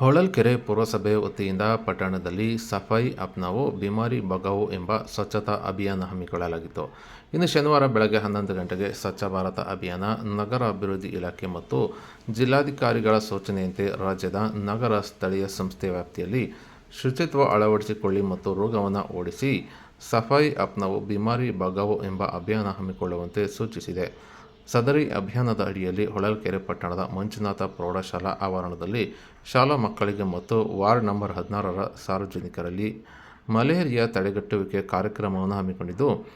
ಹೊಳಲ್ಕೆರೆ ಪುರಸಭೆ ವತಿಯಿಂದ ಪಟ್ಟಣದಲ್ಲಿ ಸಫಾಯಿ ಅಪ್ನಾವೋ ಬಿಮಾರಿ ಬಗಾವೋ ಎಂಬ ಸ್ವಚ್ಛತಾ ಅಭಿಯಾನ ಹಮ್ಮಿಕೊಳ್ಳಲಾಗಿತ್ತು. ಇನ್ನು ಶನಿವಾರ ಬೆಳಗ್ಗೆ ಹನ್ನೊಂದು ಗಂಟೆಗೆ ಸ್ವಚ್ಛ ಭಾರತ ಅಭಿಯಾನ ನಗರ ಅಭಿವೃದ್ಧಿ ಇಲಾಖೆ ಮತ್ತು ಜಿಲ್ಲಾಧಿಕಾರಿಗಳ ಸೂಚನೆಯಂತೆ ರಾಜ್ಯದ ನಗರ ಸ್ಥಳೀಯ ಸಂಸ್ಥೆ ವ್ಯಾಪ್ತಿಯಲ್ಲಿ ಶುಚಿತ್ವ ಅಳವಡಿಸಿಕೊಳ್ಳಿ ಮತ್ತು ರೋಗವನ್ನು ಓಡಿಸಿ ಸಫಾಯಿ ಅಪ್ನಾವೋ ಬಿಮಾರಿ ಬಗಾವೋ ಎಂಬ ಅಭಿಯಾನ ಹಮ್ಮಿಕೊಳ್ಳುವಂತೆ ಸೂಚಿಸಿದೆ. ಸದರಿ ಅಭಿಯಾನದ ಅಡಿಯಲ್ಲಿ ಹೊಳಲ್ಕೆರೆ ಪಟ್ಟಣದ ಮಂಜುನಾಥ ಪ್ರೌಢಶಾಲಾ ಆವರಣದಲ್ಲಿ ಶಾಲಾ ಮಕ್ಕಳಿಗೆ ಮತ್ತು ವಾರ್ಡ್ ನಂಬರ್ ಹದಿನಾರರ ಸಾರ್ವಜನಿಕರಲ್ಲಿ ಮಲೇರಿಯಾ ತಡೆಗಟ್ಟುವಿಕೆ ಕಾರ್ಯಕ್ರಮವನ್ನು ಹಮ್ಮಿಕೊಂಡಿದ್ದು,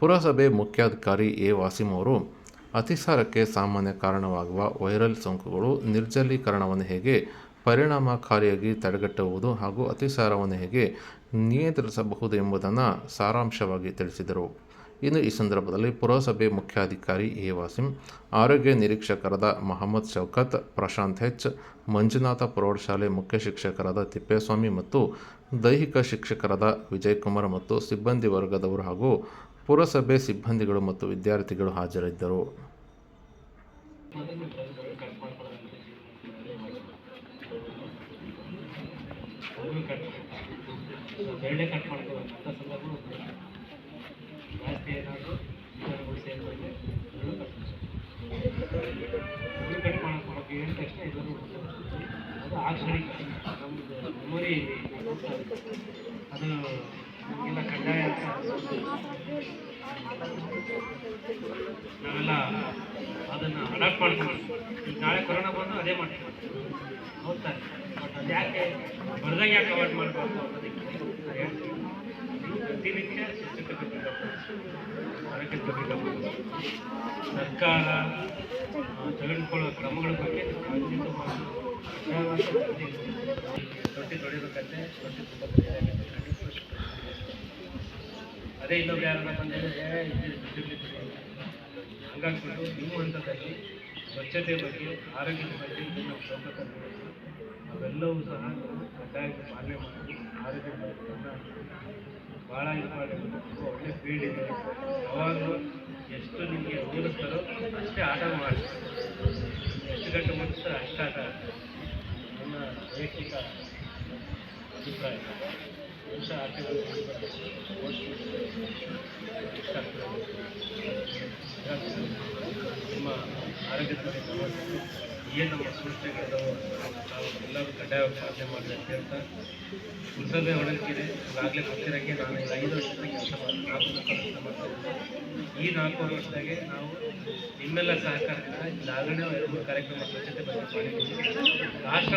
ಪುರಸಭೆ ಮುಖ್ಯಾಧಿಕಾರಿ ಎ. ವಾಸಿಂ ಅವರು, ಅತಿಸಾರಕ್ಕೆ ಸಾಮಾನ್ಯ ಕಾರಣವಾಗುವ ವೈರಲ್ ಸೋಂಕುಗಳು ನಿರ್ಜಲೀಕರಣವನ್ನು ಹೇಗೆ ಪರಿಣಾಮಕಾರಿಯಾಗಿ ತಡೆಗಟ್ಟುವುದು ಹಾಗೂ ಅತಿಸಾರವನ್ನು ಹೇಗೆ ನಿಯಂತ್ರಿಸಬಹುದು ಎಂಬುದನ್ನು ಸಾರಾಂಶವಾಗಿ ತಿಳಿಸಿದರು. ಇನ್ನು ಈ ಸಂದರ್ಭದಲ್ಲಿ ಪುರಸಭೆ ಮುಖ್ಯಾಧಿಕಾರಿ ಎ. ವಾಸಿಂ, ಆರೋಗ್ಯ ನಿರೀಕ್ಷಕರಾದ ಮಹಮ್ಮದ್ ಶೌಕತ್, ಪ್ರಶಾಂತ್ ಹೆಚ್, ಮಂಜುನಾಥ ಪ್ರೌಢಶಾಲೆ ಮುಖ್ಯ ಶಿಕ್ಷಕರಾದ ತಿಪ್ಪೇಸ್ವಾಮಿ ಮತ್ತು ದೈಹಿಕ ಶಿಕ್ಷಕರಾದ ವಿಜಯಕುಮಾರ್ ಮತ್ತು ಸಿಬ್ಬಂದಿ ವರ್ಗದವರು ಹಾಗೂ ಪುರಸಭೆ ಸಿಬ್ಬಂದಿಗಳು ಮತ್ತು ವಿದ್ಯಾರ್ಥಿಗಳು ಹಾಜರಿದ್ದರು. ಅವರು ಕಟ್ ಬೆರಳೆ ಕಟ್ ಮಾಡ್ಕೋಬೇಕು ಅಂತ ಸಂದರ್ಭ ಜಾಸ್ತಿ ಏನಾದರೂ ವಿಚಾರಗಳು ಭೂಮಿ ಕಟ್ ಬೆರಳು ಕಟ್ ಮಾಡಕ್ಕೆ ಏನು ಹೇಳಿದ ತಕ್ಷಣ ಅದು ಆ ಕ್ಷಣಿಕ ನಮ್ಮದು ಮೆಮೊರಿ ಅದು ನಮಗೆಲ್ಲ ಕಡ್ಡಾಯ ಅಂತ ನಾವೆಲ್ಲ ಅದನ್ನು ಅಡಾಪ್ಟ್ ಮಾಡ್ಕೊಂಡು ಈಗ ನಾಳೆ ಕೊರೋನಾ ಬಂದು ಅದೇ ಮಾಡ್ತೀವಿ. ಹೋಗ್ತಾರೆ. ಬಟ್ ಅದು ಯಾಕೆ ಬರ್ದಾಗ ಯಾಕೆ ಅವಾಯ್ಡ್ ಮಾಡಬಾರ್ದು ಅನ್ನೋದಕ್ಕೆ ಪ್ರತಿನಿತ್ಯ ಬಗ್ಗೆ ಗಮನ ಸರ್ಕಾರ ತೆಗೆದುಕೊಳ್ಳುವ ಕ್ರಮಗಳ ಬಗ್ಗೆ ತೊಟ್ಟಿ ತೊಡಿಬೇಕಂತೆ ತೊಟ್ಟಿ ತುಂಬ ಅದೇ ಇನ್ನೊಬ್ರು ಯಾರನ್ನ ಬಂದಿದ್ರೆ ಹಂಗಾಗ್ಬಿಟ್ಟು ನಿಮ್ಮ ಹಂತದಲ್ಲಿ ಸ್ವಚ್ಛತೆ ಬಗ್ಗೆ, ಆರೋಗ್ಯದ ಬಗ್ಗೆ ಏನು ಪ್ರಮುಖ ಅವೆಲ್ಲವೂ ಸಹ ನಾವು ಕಡ್ಡಾಯವಾಗಿ ಪಾಲನೆ ಮಾಡಿ ಆರೋಗ್ಯ ಭಾಳ ಇಂಪಾರ್ಟೆಂಟ್ ಒಳ್ಳೆ ಫೀಲ್ಡ್ ಇದೆ. ಯಾವಾಗಲೂ ಎಷ್ಟು ನಿಮಗೆ ಓದಿಸ್ತಾರೋ ಅಷ್ಟೇ ಆಟ ಮಾಡಿ. ಎಷ್ಟು ಗಂಟೆ ಮುಗಿಸ್ತಾರೆ ಅಷ್ಟೇ ಆಟ ನನ್ನ ವೈಯಕ್ತಿಕ ಅಭಿಪ್ರಾಯ. ಅಂತ ಆಟಗಳು ಆಗ್ತದೆ ನಿಮ್ಮ ಆರೋಗ್ಯದ ಬಗ್ಗೆ ಗಮನಿಸಿ ಏನು ನಾವು ಎಲ್ಲರೂ ಕಡ್ಡಾಯವಾಗಿ ಸಾಧನೆ ಮಾಡಿದೆ ಅಂತ ಹೇಳ್ತಾ ಪುರಸಭೆ ಹೊಡಲ್ಕಿದೆ ಈಗಾಗಲೇ ಹತ್ತಿರಕ್ಕೆ ನಾನು ಈಗ ಐದು ವರ್ಷದ ಕೆಲಸ ಮಾಡಿ ನಾಲ್ಕು ಕೆಲಸ ಮಾಡ್ತಾ ಈ ನಾಲ್ಕು ವರ್ಷದಾಗೆ ನಾವು ನಿಮ್ಮೆಲ್ಲ ಸಹಕಾರದಿಂದ ಈಗಾಗಲೇ ಕಾರ್ಯಕ್ರಮ ಸ್ವಚ್ಛತೆ ಬಗ್ಗೆ ಮಾಡಿದ್ದೀವಿ. ರಾಷ್ಟ್ರ